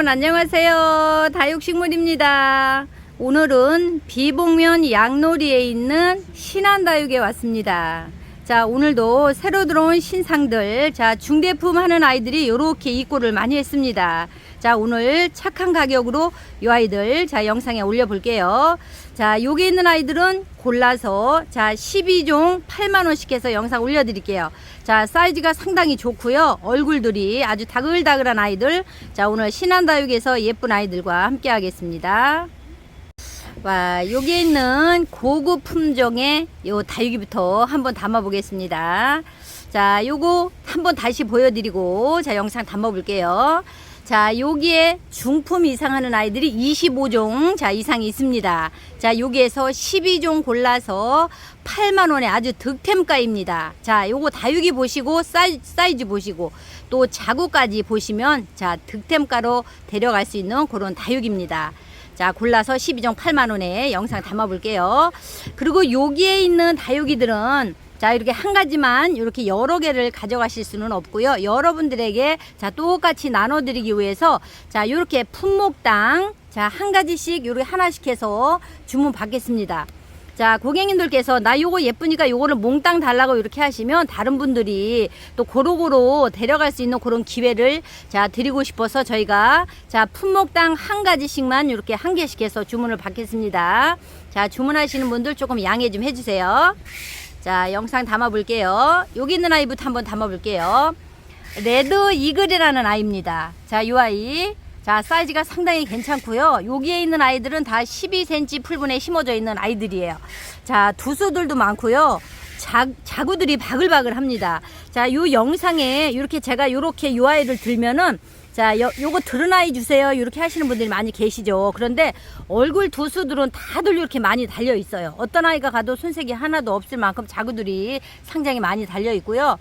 여러분 안녕하세요. 다육식물입니다. 오늘은 비봉면 양놀이에 있는 신안다육에 왔습니다. 자, 오늘도 새로 들어온 신상들, 자, 중대품 하는 아이들이 이렇게 입고를 많이 했습니다. 자, 오늘 착한 가격으로 이 아이들, 자, 영상에 올려 볼게요. 자, 여기 있는 아이들은 골라서, 자, 12종 8만 원씩 해서 영상 올려 드릴게요. 자, 사이즈가 상당히 좋고요. 얼굴들이 아주 다글다글한 아이들. 자, 오늘 신안다육에서 예쁜 아이들과 함께 하겠습니다. 와, 여기에 있는 고급 품종의 요 다육이부터 한번 담아 보겠습니다. 자, 요거 한번 다시 보여드리고, 자, 영상 담아 볼게요. 자, 여기에 중품 이상 하는 아이들이 25종, 자, 이상이 있습니다. 자, 여기에서 12종 골라서 8만 원에 아주 득템가입니다. 자, 요거 다육이 보시고, 사이즈, 사이즈 보시고, 또 자구까지 보시면, 자, 득템가로 데려갈 수 있는 그런 다육입니다. 자, 골라서 12종 8만 원에 영상 담아 볼게요. 그리고 여기에 있는 다육이들은 자, 이렇게 한 가지만 이렇게 여러 개를 가져가실 수는 없고요. 여러분들에게 자, 똑같이 나눠 드리기 위해서 자, 이렇게 품목당 자, 한 가지씩 요렇게 하나씩 해서 주문 받겠습니다. 자, 고객님들께서 나 요거 예쁘니까 요거를 몽땅 달라고 이렇게 하시면 다른 분들이 또 고루고루 데려갈 수 있는 그런 기회를 자, 드리고 싶어서 저희가 자, 품목당 한 가지씩만 이렇게 한 개씩 해서 주문을 받겠습니다. 자, 주문하시는 분들 조금 양해 좀 해주세요. 자, 영상 담아 볼게요. 여기 있는 아이부터 한번 담아 볼게요. 레드 이글이라는 아이입니다. 자, 이 아이. 자, 사이즈가 상당히 괜찮고요. 여기에 있는 아이들은 다 12cm 풀분에 심어져 있는 아이들이에요. 자, 두수들도 많고요. 자, 자구들이 바글바글 합니다. 자, 요 영상에 이렇게 제가 요렇게 요 아이를 들면은 자, 요, 요거 아이 주세요. 이렇게 하시는 분들이 많이 계시죠. 그런데 얼굴 두수들은 다들 이렇게 많이 달려 있어요. 어떤 아이가 가도 손색이 하나도 없을 만큼 자구들이 상당히 많이 달려 있고요.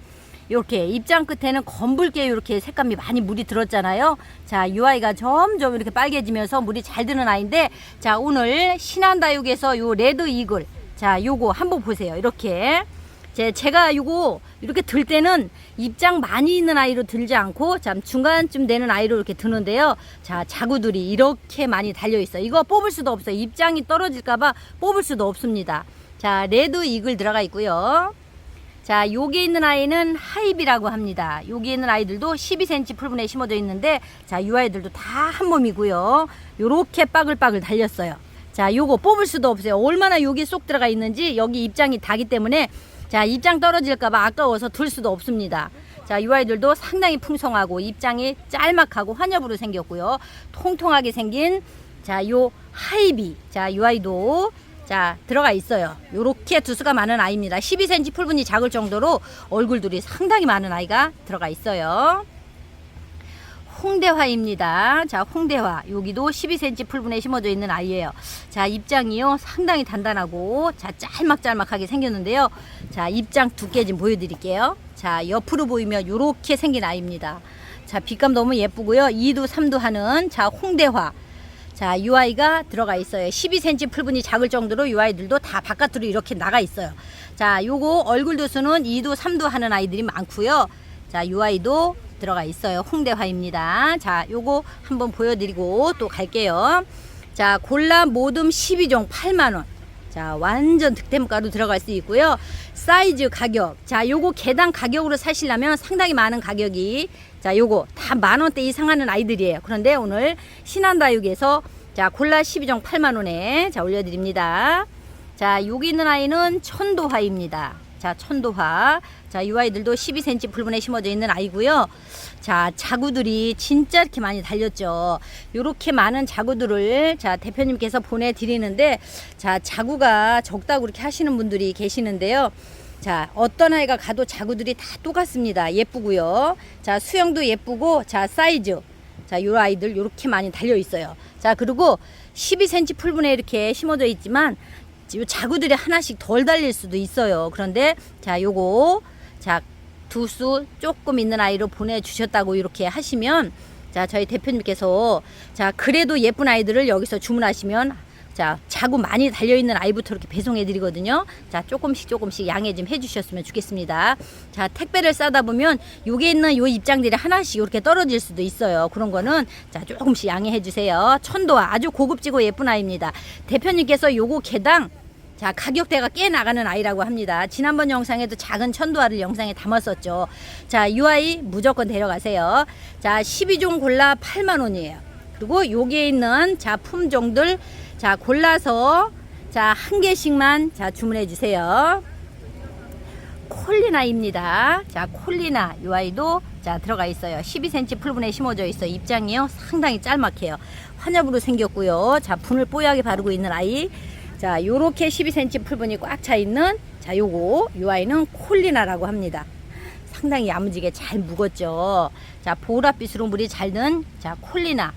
이렇게 입장 끝에는 검붉게 이렇게 색감이 많이 물이 들었잖아요. 자, 이 아이가 점점 이렇게 빨개지면서 물이 잘 드는 아이인데, 자, 오늘 신한다육에서 요 레드 이글, 자, 요거 한번 보세요. 이렇게. 제, 제가 요거 이렇게 들 때는 입장 많이 있는 아이로 들지 않고 참 중간쯤 되는 아이로 이렇게 드는데요. 자, 자구들이 이렇게 많이 달려 있어요. 이거 뽑을 수도 없어요. 입장이 떨어질까봐 뽑을 수도 없습니다. 자, 레드 이글 들어가 있고요. 자, 여기 있는 아이는 하이비라고 합니다. 여기 있는 아이들도 12cm 풀분에 심어져 있는데, 자, 이 아이들도 다 한 몸이고요. 요렇게 빠글빠글 달렸어요. 자, 요거 뽑을 수도 없어요. 얼마나 여기 쏙 들어가 있는지 여기 입장이 다기 때문에 자, 입장 떨어질까봐 아까워서 들 수도 없습니다. 자, 이 아이들도 상당히 풍성하고 입장이 짤막하고 환엽으로 생겼고요. 통통하게 생긴 자, 요 하이비. 자, 이 아이도 자, 들어가 있어요. 요렇게 두수가 많은 아이입니다. 12cm 풀분이 작을 정도로 얼굴들이 상당히 많은 아이가 들어가 있어요. 홍대화입니다. 자, 홍대화. 여기도 12cm 풀분에 심어져 있는 아이예요. 자, 입장이요. 상당히 단단하고, 자, 짤막짤막하게 생겼는데요. 자, 입장 두께 좀 보여 드릴게요. 자, 옆으로 보이면 요렇게 생긴 아이입니다. 자, 빛감 너무 예쁘고요. 2두, 3두 하는, 자, 홍대화. 자, 이 아이가 들어가 있어요. 12cm 풀분이 작을 정도로 이 아이들도 다 바깥으로 이렇게 나가 있어요. 자, 요거 얼굴 도수는 2두, 3두 하는 아이들이 많고요. 자, 이 아이도 들어가 있어요. 홍대화입니다. 자, 요거 한번 보여드리고 또 갈게요. 자, 골라 모듬 12종 8만원. 자, 완전 득템가로 들어갈 수 있고요. 사이즈 가격. 자, 요거 개당 가격으로 사시려면 상당히 많은 가격이 자, 요거 다 만원대 이상 하는 아이들이에요. 그런데 오늘 신한다육에서 자, 골라 12종 8만원에 자, 올려드립니다. 자, 여기 있는 아이는 천도화입니다. 자, 천도화. 자, 이 아이들도 12cm 풀분에 심어져 있는 아이고요. 자, 자구들이 진짜 이렇게 많이 달렸죠. 요렇게 많은 자구들을 자, 대표님께서 보내 드리는데, 자, 자구가 적다고 그렇게 하시는 분들이 계시는데요. 자, 어떤 아이가 가도 자구들이 다 똑같습니다. 예쁘고요. 자, 수영도 예쁘고, 자, 사이즈. 자, 요 아이들 요렇게 많이 달려 있어요. 자, 그리고 12cm 풀분에 이렇게 심어져 있지만, 요 자구들이 하나씩 덜 달릴 수도 있어요. 그런데, 자, 요거, 자, 두 수 조금 있는 아이로 보내주셨다고 이렇게 하시면, 자, 저희 대표님께서, 자, 그래도 예쁜 아이들을 여기서 주문하시면, 자, 자구 많이 달려있는 아이부터 이렇게 배송해 드리거든요. 자, 조금씩 조금씩 양해 좀 해주셨으면 좋겠습니다. 자, 택배를 싸다 보면 요게 있는 요 입장들이 하나씩 이렇게 떨어질 수도 있어요. 그런 거는 자, 조금씩 양해해 주세요. 천도화 아주 고급지고 예쁜 아이입니다. 대표님께서 요거 개당 자, 가격대가 꽤 나가는 아이라고 합니다. 지난번 영상에도 작은 천도화를 영상에 담았었죠. 자, 이 아이 무조건 데려가세요. 자, 12종 골라 8만 원이에요. 그리고 여기에 있는 자, 품종들 자, 골라서 자, 한 개씩만 자, 주문해 주세요. 콜리나입니다. 자, 콜리나 이 아이도 자 들어가 있어요. 12cm 풀분에 심어져 있어. 요 입장이요 상당히 짤막해요. 환엽으로 생겼고요. 자, 분을 뽀얗게 바르고 있는 아이. 자, 요렇게 12cm 풀분이 꽉 차 있는 자, 요거 이 아이는 콜리나라고 합니다. 상당히 야무지게 잘 묵었죠. 자, 보랏빛으로 물이 잘 든 자, 콜리나.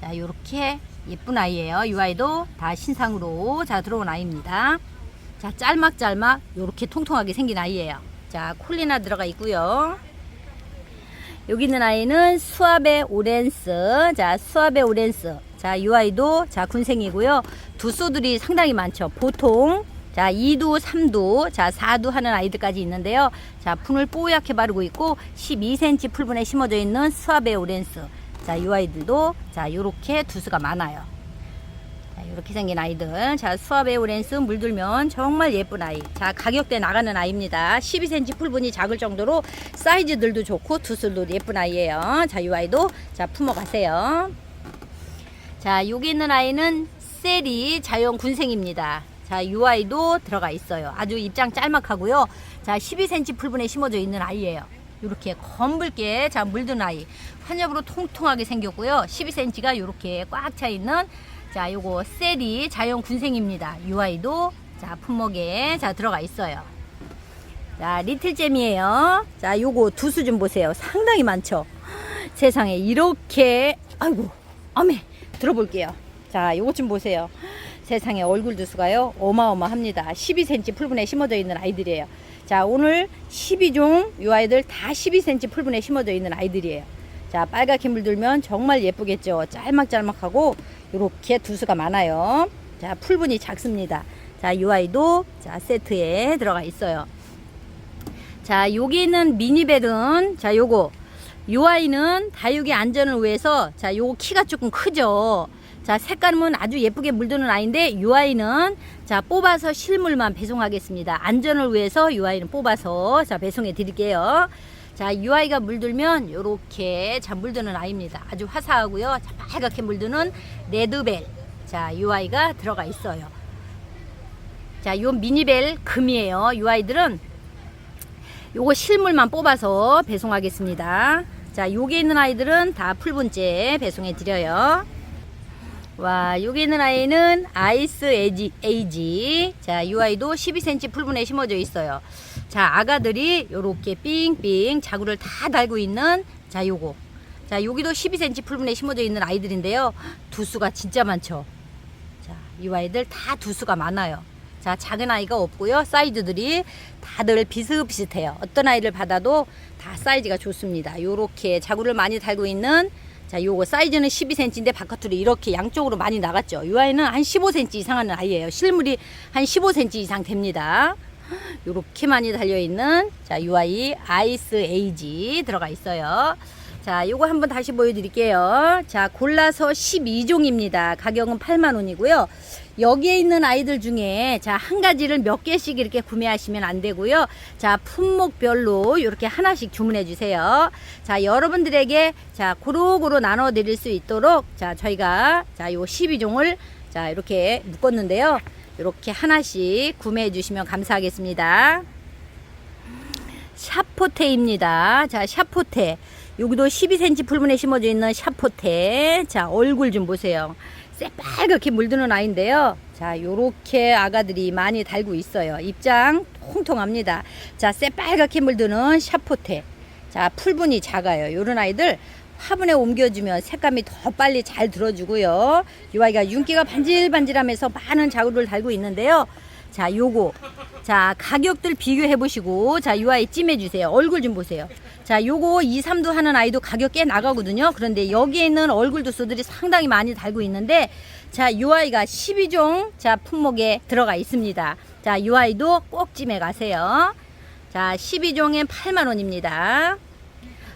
자, 요렇게 예쁜 아이예요. 이 아이도 다 신상으로 자 들어온 아이입니다. 자, 짤막짤막 요렇게 통통하게 생긴 아이예요. 자, 콜리나 들어가 있고요. 여기 있는 아이는 수아베 오렌스. 자, 수아베 오렌스. 자, 이 아이도 자, 군생이고요. 두소들이 상당히 많죠. 보통 자, 2두, 3두, 자, 4두 하는 아이들까지 있는데요. 자, 분을 뽀얗게 바르고 있고 12cm 풀분에 심어져 있는 수아베 오렌스. 자, 이 아이들도 자, 요렇게 두수가 많아요. 자, 이렇게 생긴 아이들. 자, 수아베 오렌스 물들면 정말 예쁜 아이. 자, 가격대 나가는 아이입니다. 12cm 풀분이 작을 정도로 사이즈들도 좋고 두술도 예쁜 아이예요. 자, 이 아이도 자, 품어 가세요. 자, 여기 있는 아이는 세리 자연 군생입니다. 자, 이 아이도 들어가 있어요. 아주 입장 짤막하고요. 자, 12cm 풀분에 심어져 있는 아이예요. 이렇게 검붉게 자 물든 아이 환엽으로 통통하게 생겼고요. 12cm가 이렇게 꽉 차 있는 자 요거 셀이 자연 군생입니다. 이 아이도 자 품목에 자 들어가 있어요. 자 리틀잼이에요. 자 요거 두수 좀 보세요. 상당히 많죠. 세상에 이렇게 아이고 어메 들어볼게요. 자 요거 좀 보세요. 세상에 얼굴 두수가요 어마어마합니다. 12cm 풀분에 심어져 있는 아이들이에요. 자 오늘 12종 요 아이들 다 12cm 풀분에 심어져 있는 아이들이에요. 자 빨갛게 물들면 정말 예쁘겠죠. 짤막짤막하고 이렇게 두수가 많아요. 자 풀분이 작습니다. 자이 아이도 자 세트에 들어가 있어요. 자 여기 있는 미니벨은 자 요거 요 아이는 다육이 안전을 위해서 자 요거 키가 조금 크죠. 자 색감은 아주 예쁘게 물드는 아이인데 요 아이는 자 뽑아서 실물만 배송하겠습니다. 안전을 위해서 요 아이는 뽑아서 자 배송해 드릴게요. 자, 이 아이가 물들면 요렇게 자 물드는 아이입니다. 아주 화사하고요. 자, 빨갛게 물드는 레드벨. 자, 이 아이가 들어가 있어요. 자, 요 미니벨 금이에요. 이 아이들은 요거 실물만 뽑아서 배송하겠습니다. 자, 요게 있는 아이들은 다 풀분째 배송해 드려요. 와, 여기 있는 아이는 아이스 에이지, 에이지. 자, 이 아이도 12cm 풀분에 심어져 있어요. 자, 아가들이 요렇게 삥삥 자구를 다 달고 있는 자, 요거. 자, 여기도 12cm 풀분에 심어져 있는 아이들인데요. 두수가 진짜 많죠. 자, 이 아이들 다 두수가 많아요. 자, 작은 아이가 없고요. 사이즈들이 다들 비슷비슷해요. 어떤 아이를 받아도 다 사이즈가 좋습니다. 요렇게 자구를 많이 달고 있는 자, 요거 사이즈는 12cm인데 바깥으로 이렇게 양쪽으로 많이 나갔죠. 이 아이는 한 15cm 이상 하는 아이예요. 실물이 한 15cm 이상 됩니다. 요렇게 많이 달려있는 자, 이 아이 아이스 에이지 들어가 있어요. 자, 요거 한번 다시 보여드릴게요. 자, 골라서 12종입니다. 가격은 8만원이고요. 여기에 있는 아이들 중에 자, 한 가지를 몇 개씩 이렇게 구매하시면 안 되고요. 자, 품목별로 이렇게 하나씩 주문해 주세요. 자, 여러분들에게 자, 고루고루 나눠 드릴 수 있도록 자, 저희가 자, 요 12종을 자, 이렇게 묶었는데요. 이렇게 하나씩 구매해 주시면 감사하겠습니다. 샤포테입니다. 자, 샤포테. 여기도 12cm 풀분에 심어져 있는 샤포테. 자, 얼굴 좀 보세요. 새빨갛게 물드는 아이인데요. 자, 요렇게 아가들이 많이 달고 있어요. 입장 통통합니다. 자, 새빨갛게 물드는 샤포테. 자, 풀분이 작아요. 요런 아이들 화분에 옮겨주면 색감이 더 빨리 잘 들어주고요. 이 아이가 윤기가 반질반질하면서 많은 자구를 달고 있는데요. 자, 요거. 자, 가격들 비교해 보시고, 자, 이 아이 찜해 주세요. 얼굴 좀 보세요. 자, 요거 2, 3도 하는 아이도 가격 꽤 나가거든요. 그런데 여기에 있는 얼굴 두수들이 상당히 많이 달고 있는데, 자, 이 아이가 12종, 자, 품목에 들어가 있습니다. 자, 이 아이도 꼭 찜해 가세요. 자, 12종에 8만원입니다.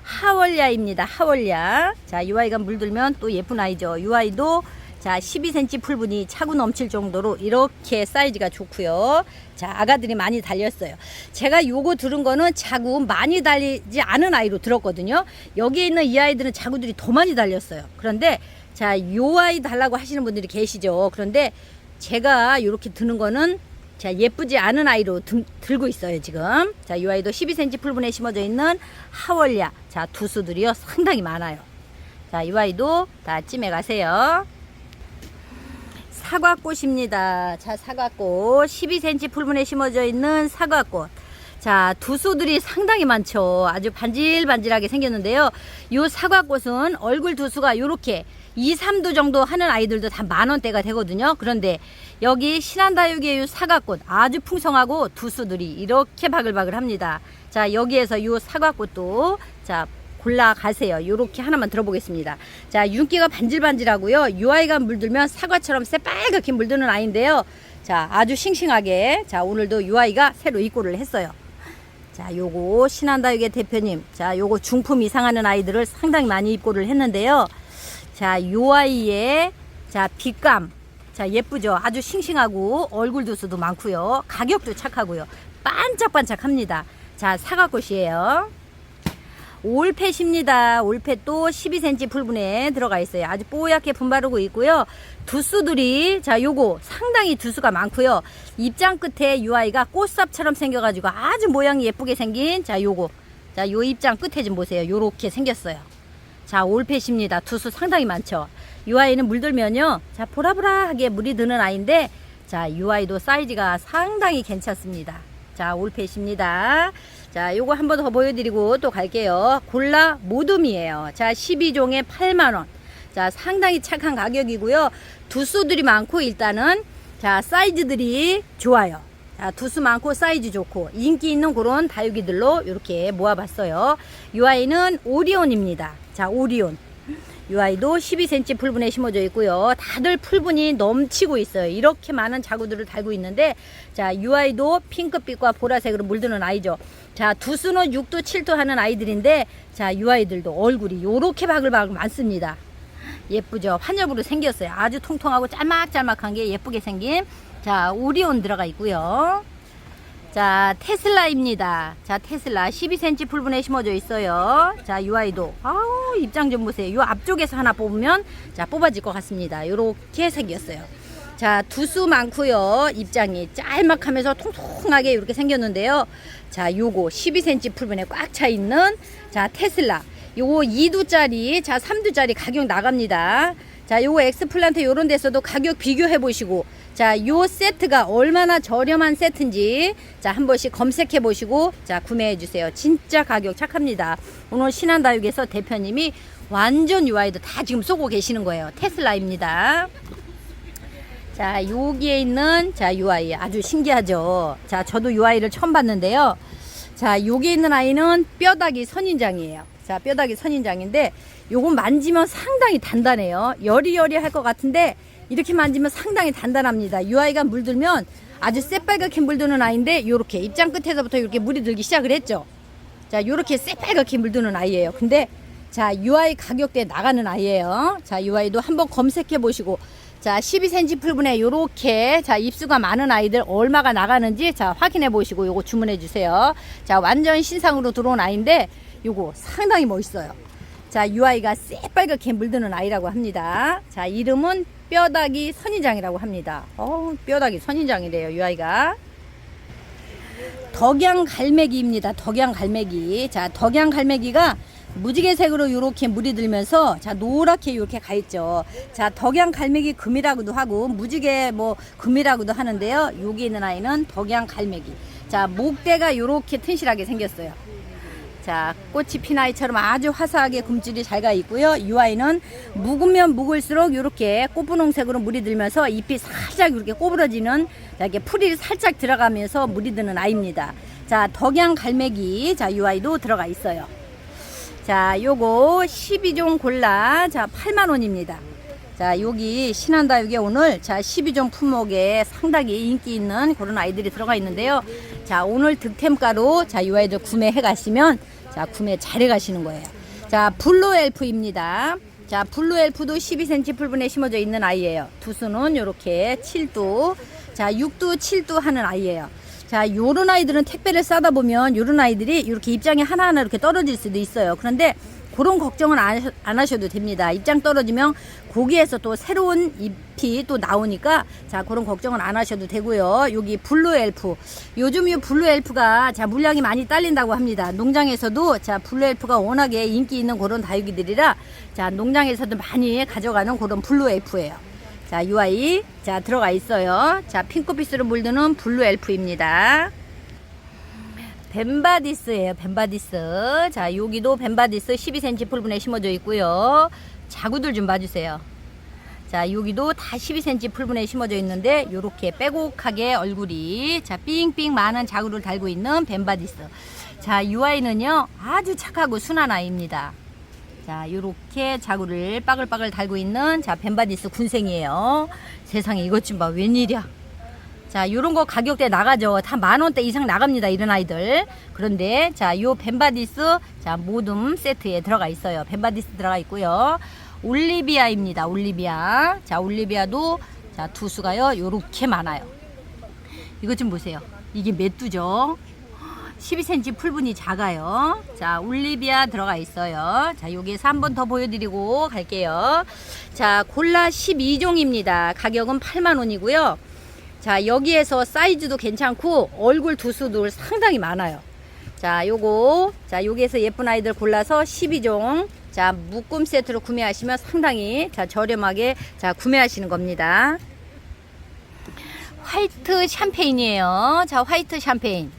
하월야입니다. 하월야. 자, 이 아이가 물들면 또 예쁜 아이죠. 이 아이도 자, 12cm 풀분이 차고 넘칠 정도로 이렇게 사이즈가 좋고요. 자, 아가들이 많이 달렸어요. 제가 요거 들은 거는 자구 많이 달리지 않은 아이로 들었거든요. 여기에 있는 이 아이들은 자구들이 더 많이 달렸어요. 그런데 자, 요 아이 달라고 하시는 분들이 계시죠. 그런데 제가 이렇게 드는 거는 자, 예쁘지 않은 아이로 등- 들고 있어요, 지금. 자, 이 아이도 12cm 풀분에 심어져 있는 하월야. 자, 두수들이요, 상당히 많아요. 자, 이 아이도 다 찜해 가세요. 사과꽃입니다. 자, 사과꽃. 12cm 풀분에 심어져 있는 사과꽃. 자, 두수들이 상당히 많죠. 아주 반질반질하게 생겼는데요. 요 사과꽃은 얼굴 두수가 요렇게 2, 3도 정도 하는 아이들도 다 만원대가 되거든요. 그런데 여기 신한다육의 요 사과꽃 아주 풍성하고 두수들이 이렇게 바글바글 합니다. 자, 여기에서 요 사과꽃도 자, 골라 가세요. 요렇게 하나만 들어보겠습니다. 자, 윤기가 반질반질하고요. 요 아이가 물들면 사과처럼 새빨갛게 물드는 아이인데요. 자, 아주 싱싱하게. 자, 오늘도 요 아이가 새로 입고를 했어요. 자, 요거 신한다육의 대표님. 자, 요거 중품 이상하는 아이들을 상당히 많이 입고를 했는데요. 자, 요 아이의 자, 빛감. 자, 예쁘죠? 아주 싱싱하고 얼굴 두수도 많고요. 가격도 착하고요. 반짝반짝합니다. 자, 사과꽃이에요. 올펫입니다. 올펫도 12cm 풀분에 들어가 있어요. 아주 뽀얗게 분바르고 있고요. 두수들이 자 요거 상당히 두수가 많고요. 입장 끝에 이 아이가 꽃삽처럼 생겨가지고 아주 모양이 예쁘게 생긴 자 요거 자 요 입장 끝에 좀 보세요. 요렇게 생겼어요. 자 올펫입니다. 두수 상당히 많죠. 이 아이는 물들면요. 자 보라보라하게 물이 드는 아이인데 자이 아이도 사이즈가 상당히 괜찮습니다. 자 올펫입니다. 자, 요거 한 번 더 보여드리고 또 갈게요. 골라 모둠이에요. 자, 12종에 8만원. 자, 상당히 착한 가격이고요. 두수들이 많고 일단은 자, 사이즈들이 좋아요. 자, 두수 많고 사이즈 좋고 인기 있는 그런 다육이들로 이렇게 모아봤어요. 이 아이는 오리온입니다. 자, 오리온. 이 아이도 12cm 풀분에 심어져 있고요. 다들 풀분이 넘치고 있어요. 이렇게 많은 자구들을 달고 있는데 자, 이 아이도 핑크빛과 보라색으로 물드는 아이죠. 자, 두수는 6도, 7도 하는 아이들인데 자, 이 아이들도 얼굴이 요렇게 바글바글 많습니다. 예쁘죠? 환엽으로 생겼어요. 아주 통통하고 짤막짤막한 게 예쁘게 생긴 자, 오리온 들어가 있고요. 자, 테슬라입니다. 자, 테슬라 12cm 풀분에 심어져 있어요. 자, 이 아이도 아우 입장 좀 보세요. 요 앞쪽에서 하나 뽑으면 자 뽑아질 것 같습니다. 요렇게 생겼어요. 자, 두수 많고요. 입장이 짤막하면서 통통하게 이렇게 생겼는데요. 자, 요거 12cm 풀분에 꽉 차 있는 자 테슬라. 요거 2두짜리, 자 3두짜리 가격 나갑니다. 자, 요거 엑스플란트 요런 데서도 가격 비교해 보시고 자, 요 세트가 얼마나 저렴한 세트인지 자, 한 번씩 검색해 보시고 자, 구매해 주세요. 진짜 가격 착합니다. 오늘 신한다육에서 대표님이 완전 UI도 다 지금 쏘고 계시는 거예요. 테슬라입니다. 자, 여기에 있는 자, UI 아주 신기하죠. 자, 저도 UI를 처음 봤는데요. 자, 여기 있는 아이는 뼈다귀 선인장이에요. 자, 뼈다귀 선인장인데 요건 만지면 상당히 단단해요. 여리여리 할 것 같은데 이렇게 만지면 상당히 단단합니다. UI가 물들면 아주 새빨갛게 물드는 아이인데 요렇게 입장 끝에서부터 이렇게 물이 들기 시작을 했죠. 자, 요렇게 새빨갛게 물드는 아이예요. 근데 자, UI 가격대 나가는 아이예요. 자, UI도 한번 검색해 보시고 자, 12cm 풀분에 요렇게 자, 입수가 많은 아이들 얼마가 나가는지 자, 확인해 보시고 요거 주문해 주세요. 자, 완전 신상으로 들어온 아이인데 요거 상당히 멋있어요. 자, UI가 새빨갛게 물드는 아이라고 합니다. 자, 이름은 뼈다귀 선인장이라고 합니다. 어, 뼈다귀 선인장이래요, UI가. 덕양 갈매기입니다. 덕양 갈매기. 자, 덕양 갈매기가 무지개색으로 이렇게 물이 들면서 자 노랗게 이렇게 가 있죠. 자 덕양 갈매기 금이라고도 하고 무지개 뭐 금이라고도 하는데요. 여기 있는 아이는 덕양 갈매기. 자 목대가 이렇게 튼실하게 생겼어요. 자, 꽃이 핀 아이처럼 아주 화사하게 굼질이 잘 가 있고요. 이 아이는 묵으면 묵을수록 이렇게 꽃분홍색으로 물이 들면서 잎이 살짝 이렇게 꼬부러지는 자, 이렇게 풀이 살짝 들어가면서 물이 드는 아이입니다. 자, 덕양 갈매기. 자, 이 아이도 들어가 있어요. 자, 요거 12종 골라. 자, 8만원입니다. 자, 여기 신한다육에 오늘 자, 12종 품목에 상당히 인기 있는 그런 아이들이 들어가 있는데요. 자, 오늘 득템가로 자, 이 아이들 구매해 가시면 자, 구매 잘해 가시는 거예요. 자, 블루 엘프입니다. 자, 블루 엘프도 12cm 풀분에 심어져 있는 아이예요. 두수는 이렇게 7두. 자, 6두, 7두 하는 아이예요. 자, 요런 아이들은 택배를 싸다 보면 요런 아이들이 이렇게 입장이 하나하나 이렇게 떨어질 수도 있어요. 그런데 그런 걱정은 안, 하셔- 안 하셔도 됩니다. 입장 떨어지면 고기에서 또 새로운 잎이 또 나오니까 자 그런 걱정은 안 하셔도 되고요. 여기 블루 엘프 요즘 이 블루 엘프가 자 물량이 많이 딸린다고 합니다. 농장에서도 자 블루 엘프가 워낙에 인기 있는 그런 다육이들이라 자 농장에서도 많이 가져가는 그런 블루 엘프예요. 자, 이 아이 자 들어가 있어요. 자, 핑크빛으로 물드는 블루 엘프입니다. 벤바디스예요. 벤바디스. 자, 여기도 벤바디스 12cm 풀분에 심어져 있고요. 자구들 좀 봐주세요. 자, 여기도 다 12cm 풀분에 심어져 있는데 요렇게 빼곡하게 얼굴이 자, 삥삥 많은 자구를 달고 있는 벤바디스. 자, 이 아이는요. 아주 착하고 순한 아이입니다. 자, 요렇게 자구를 빠글빠글 달고 있는 자, 벤바디스 군생이에요. 세상에 이것 좀 봐. 웬일이야. 자, 요런 거 가격대 나가죠. 다 만 원대 이상 나갑니다. 이런 아이들. 그런데 자, 요 벤바디스 자, 모둠 세트에 들어가 있어요. 벤바디스 들어가 있고요. 올리비아입니다. 올리비아. 자, 올리비아도 자, 두 수가요. 요렇게 많아요. 이것 좀 보세요. 이게 몇 두죠? 12cm 풀분이 작아요. 자, 올리비아 들어가 있어요. 자, 여기에서 한 번 더 보여드리고 갈게요. 자, 골라 12종입니다. 가격은 8만원이고요. 자, 여기에서 사이즈도 괜찮고 얼굴 두수들 상당히 많아요. 자, 요거, 자, 여기에서 예쁜 아이들 골라서 12종, 자, 묶음 세트로 구매하시면 상당히, 자, 저렴하게, 자, 구매하시는 겁니다. 화이트 샴페인이에요. 자, 화이트 샴페인.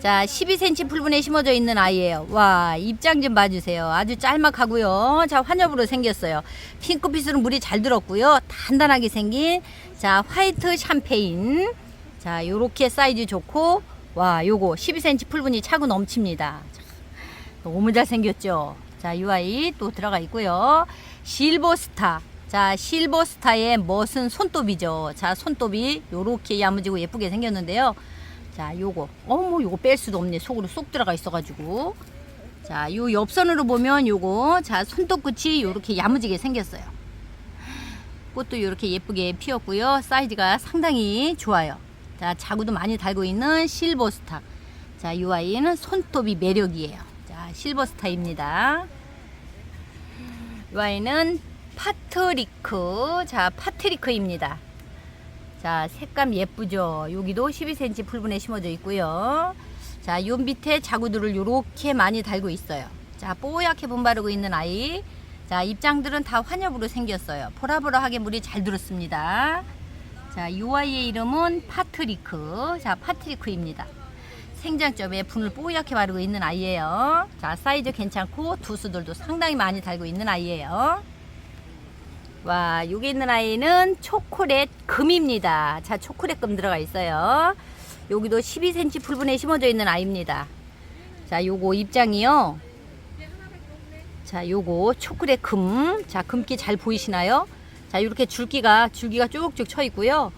자, 12cm 풀분에 심어져 있는 아이예요. 와, 입장 좀 봐주세요. 아주 짤막하고요. 자, 환엽으로 생겼어요. 핑크빛으로 물이 잘 들었고요. 단단하게 생긴 자, 화이트 샴페인. 자, 요렇게 사이즈 좋고 와, 요거 12cm 풀분이 차고 넘칩니다. 자, 너무 잘 생겼죠. 자, 이 아이 또 들어가 있고요. 실버스타. 자, 실버스타의 멋은 손톱이죠. 자, 손톱이 요렇게 야무지고 예쁘게 생겼는데요. 자, 요거. 어머, 요거 뺄 수도 없네. 속으로 쏙 들어가 있어가지고. 자, 요 옆선으로 보면 요거. 자, 손톱 끝이 요렇게 야무지게 생겼어요. 꽃도 요렇게 예쁘게 피었고요. 사이즈가 상당히 좋아요. 자, 자구도 많이 달고 있는 실버스타. 자, 이 아이는 손톱이 매력이에요. 자, 실버스타입니다. 이 아이는 파트리크. 자, 파트리크입니다. 자, 색감 예쁘죠? 여기도 12cm 풀분에 심어져 있고요. 자, 요 밑에 자구들을 요렇게 많이 달고 있어요. 자, 뽀얗게 분바르고 있는 아이. 자, 입장들은 다 환엽으로 생겼어요. 보라보라하게 물이 잘 들었습니다. 자, 요 아이의 이름은 파트리크. 자, 파트리크입니다. 생장점에 분을 뽀얗게 바르고 있는 아이예요. 자, 사이즈 괜찮고 두수들도 상당히 많이 달고 있는 아이예요. 와, 여기 있는 아이는 초콜릿 금입니다. 자, 초콜릿 금 들어가 있어요. 여기도 12cm 풀분에 심어져 있는 아이입니다. 자, 요거 입장이요. 자, 요거 초콜릿 금. 자, 금기 잘 보이시나요? 자, 이렇게 줄기가 줄기가 쭉쭉 쳐 있고요.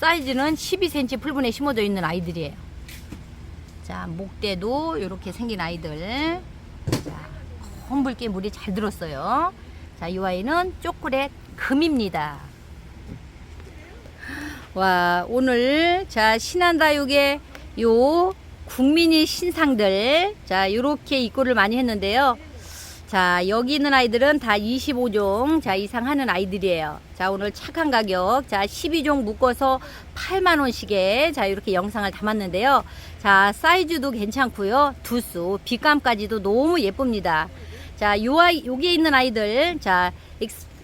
사이즈는 12cm 풀분에 심어져 있는 아이들이에요. 자, 목대도 이렇게 생긴 아이들. 자, 험붉게 물이 잘 들었어요. 자, 이 아이는 초콜릿 금입니다. 와, 오늘 자, 신한다육의 요 국민이 신상들 자, 요렇게 입고를 많이 했는데요. 자, 여기 있는 아이들은 다 25종 자, 이상 하는 아이들이에요. 자, 오늘 착한 가격. 자, 12종 묶어서 8만 원씩에 자, 이렇게 영상을 담았는데요. 자, 사이즈도 괜찮고요. 두수, 빛감까지도 너무 예쁩니다. 자, 요 아이 여기에 있는 아이들 자,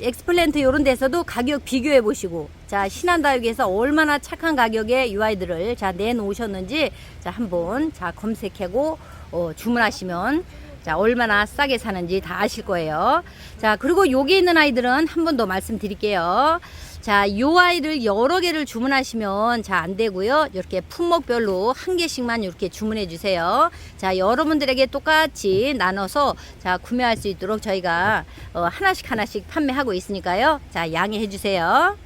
엑스플랜트 이런 데서도 가격 비교해 보시고 자 신한다육에서 얼마나 착한 가격에 UI들을 자 내놓으셨는지 자 한번 자 검색하고 어, 주문하시면 자 얼마나 싸게 사는지 다 아실 거예요. 자 그리고 여기 있는 아이들은 한 번 더 말씀드릴게요. 자, 요 아이를 여러 개를 주문하시면 자, 안 되고요. 이렇게 품목별로 한 개씩만 이렇게 주문해 주세요. 자, 여러분들에게 똑같이 나눠서 자, 구매할 수 있도록 저희가 어, 하나씩 하나씩 판매하고 있으니까요. 자, 양해해 주세요.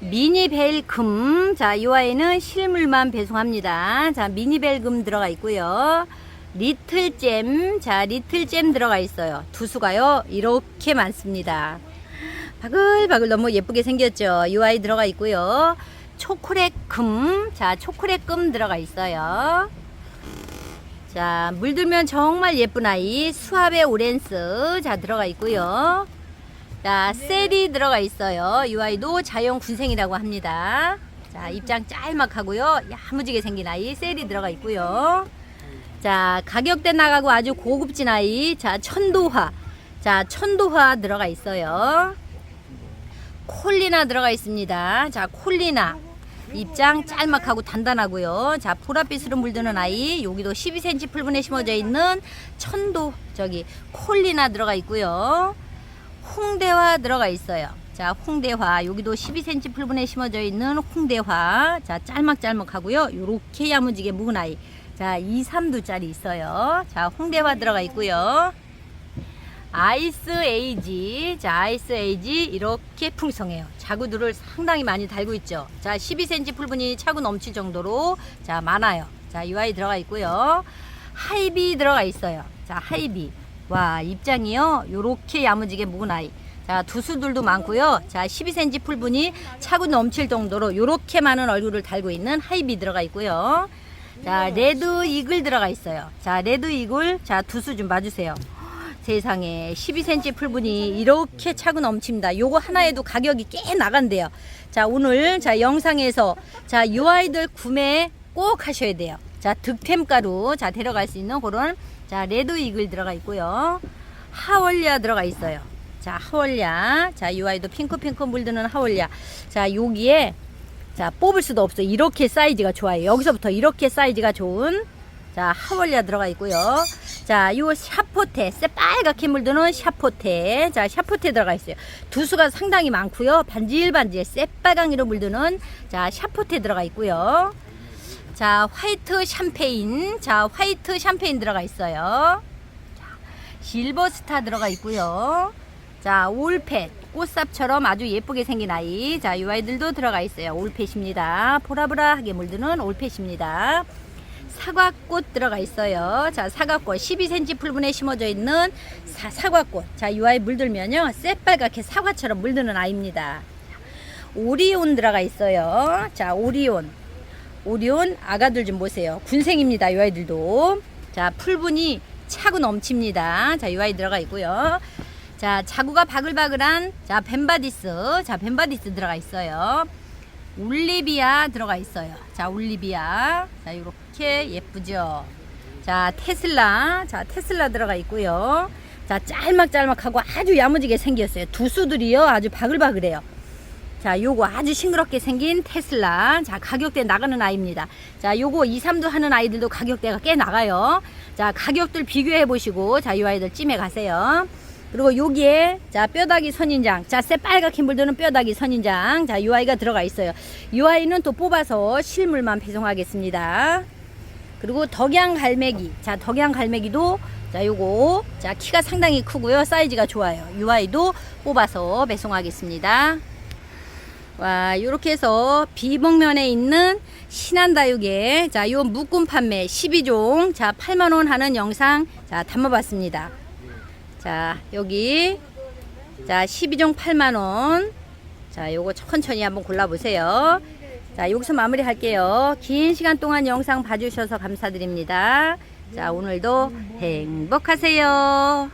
미니벨금. 자, 이 아이는 실물만 배송합니다. 자, 미니벨금 들어가 있고요. 리틀잼. 자, 리틀잼 들어가 있어요. 두 수가요. 이렇게 많습니다. 바글바글 너무 예쁘게 생겼죠. 이 아이 들어가 있고요. 초콜릿 금. 자, 초콜릿 금 들어가 있어요. 자, 물들면 정말 예쁜 아이. 수압의 오렌스. 자, 들어가 있고요. 자, 셀이 들어가 있어요. 이 아이도 자연 군생이라고 합니다. 자, 입장 짤막하고요. 야무지게 생긴 아이. 셀이 들어가 있고요. 자, 가격대 나가고 아주 고급진 아이. 자, 천도화. 자, 천도화 들어가 있어요. 콜리나 들어가 있습니다. 자, 콜리나. 입장 짤막하고 단단하고요. 자, 보랏빛으로 물드는 아이. 여기도 12cm 풀분에 심어져 있는 천도 저기 콜리나 들어가 있고요. 홍대화 들어가 있어요. 자, 홍대화. 여기도 12cm 풀분에 심어져 있는 홍대화. 자, 짤막짤막하고요. 요렇게 야무지게 묵은 아이. 자, 2, 3두짜리 있어요. 자, 홍대화 들어가 있고요. 아이스 에이지. 자, 아이스 에이지 이렇게 풍성해요. 자구들을 상당히 많이 달고 있죠. 자, 12cm 풀분이 차고 넘칠 정도로 자, 많아요. 자, 이 아이 들어가 있고요. 하이비 들어가 있어요. 자, 하이비. 와, 입장이요. 요렇게 야무지게 묵은 아이. 자, 두수들도 많고요. 자, 12cm 풀분이 차고 넘칠 정도로 요렇게 많은 얼굴을 달고 있는 하이비 들어가 있고요. 자, 레드 이글 들어가 있어요. 자, 레드 이글. 자, 두수 좀 봐주세요. 세상에 12cm 풀분이 이렇게 차고 넘칩니다. 요거 하나에도 가격이 꽤 나간대요. 자, 오늘 자, 영상에서 자, 요 아이들 구매 꼭 하셔야 돼요. 자, 득템가루 자, 데려갈 수 있는 그런 자, 레드 이글 들어가 있고요. 하월리아 들어가 있어요. 자, 하월리아. 자, 이 아이도 핑크핑크 물드는 하월리아. 자, 여기에 자, 뽑을 수도 없어. 이렇게 사이즈가 좋아요. 여기서부터 이렇게 사이즈가 좋은 자, 하월리아 들어가 있고요. 자, 요 샤포테, 새빨갛게 물드는 샤포테. 자, 샤포테 들어가 있어요. 두수가 상당히 많고요. 반질반질 새빨강이로 물드는 자, 샤포테 들어가 있고요. 자, 화이트 샴페인. 자, 화이트 샴페인 들어가 있어요. 자, 실버스타 들어가 있고요. 자, 올펫. 꽃삽처럼 아주 예쁘게 생긴 아이. 자, 이 아이들도 들어가 있어요. 올펫입니다. 보라보라하게 물드는 올펫입니다. 사과꽃 들어가 있어요. 자, 사과꽃 12cm 풀분에 심어져 있는 사, 사과꽃. 자, 이 아이 물들면요. 새빨갛게 사과처럼 물드는 아이입니다. 오리온 들어가 있어요. 자, 오리온. 오리온 아가들 좀 보세요. 군생입니다. 이 아이들도. 자, 풀분이 차고 넘칩니다. 자, 이 아이 들어가 있고요. 자, 자구가 바글바글한 자, 벤바디스. 자, 벤바디스 들어가 있어요. 올리비아 들어가 있어요. 자, 올리비아. 자, 이렇게 예쁘죠. 자, 테슬라. 자, 테슬라 들어가 있고요. 자, 짤막짤막하고 아주 야무지게 생겼어요. 두수들이요. 아주 바글바글해요. 자, 요거 아주 싱그럽게 생긴 테슬라. 자, 가격대 나가는 아이입니다. 자, 요거 2, 3도 하는 아이들도 가격대가 꽤 나가요. 자, 가격들 비교해 보시고, 자, 요 아이들 찜해 가세요. 그리고 여기에, 자, 뼈다귀 선인장. 자, 새빨갛게 물드는 뼈다귀 선인장. 자, 요 아이가 들어가 있어요. 요 아이는 또 뽑아서 실물만 배송하겠습니다. 그리고 덕양 갈매기. 자, 덕양 갈매기도 자, 요거 자, 키가 상당히 크고요. 사이즈가 좋아요. 요 아이도 뽑아서 배송하겠습니다. 와, 요렇게 해서 비봉면에 있는 신한다육에 자, 요 묶음 판매 12종 자, 8만 원 하는 영상 자, 담아 봤습니다. 자, 여기 자, 12종 8만 원. 자, 요거 천천히 한번 골라 보세요. 자, 여기서 마무리 할게요. 긴 시간 동안 영상 봐주셔서 감사드립니다. 자, 오늘도 행복하세요.